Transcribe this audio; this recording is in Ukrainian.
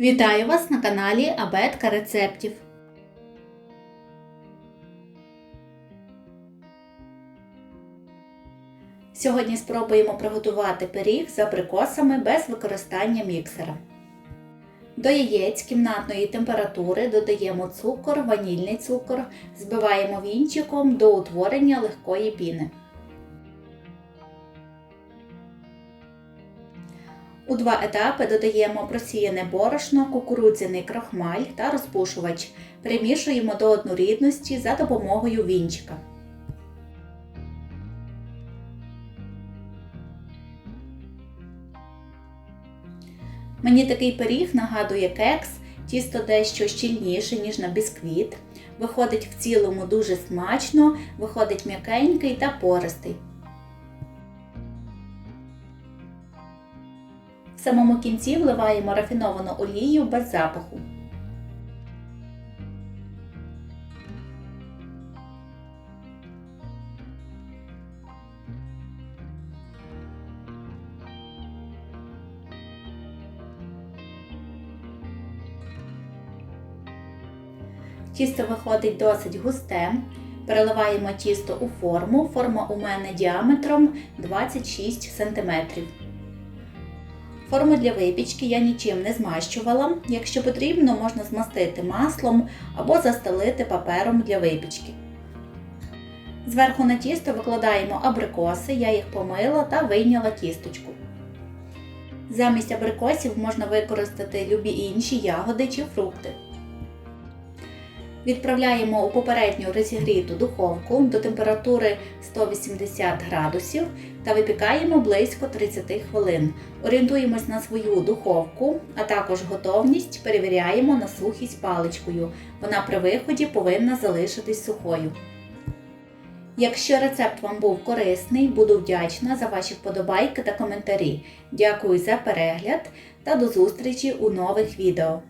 Вітаю вас на каналі Абетка рецептів. Сьогодні спробуємо приготувати пиріг з абрикосами без використання міксера. До яєць кімнатної температури додаємо цукор, ванільний цукор, збиваємо вінчиком до утворення легкої піни. У два етапи додаємо просіяне борошно, кукурудзяний крохмаль та розпушувач. Примішуємо до однорідності за допомогою вінчика. Мені такий пиріг нагадує кекс, тісто дещо щільніше, ніж на бісквіт. Виходить в цілому дуже смачно, виходить м'якенький та пористий. В самому кінці вливаємо рафіновану олію без запаху. Тісто виходить досить густе. Переливаємо тісто у форму. Форма у мене діаметром 26 см. Форму для випічки я нічим не змащувала. Якщо потрібно, можна змастити маслом або застелити папером для випічки. Зверху на тісто викладаємо абрикоси, я їх помила та вийняла тісточку. Замість абрикосів можна використати любі інші ягоди чи фрукти. Відправляємо у попередньо розігріту духовку до температури 180 градусів та випікаємо близько 30 хвилин. Орієнтуємось на свою духовку, а також готовність перевіряємо на сухість паличкою. Вона при виході повинна залишитись сухою. Якщо рецепт вам був корисний, буду вдячна за ваші вподобайки та коментарі. Дякую за перегляд та до зустрічі у нових відео.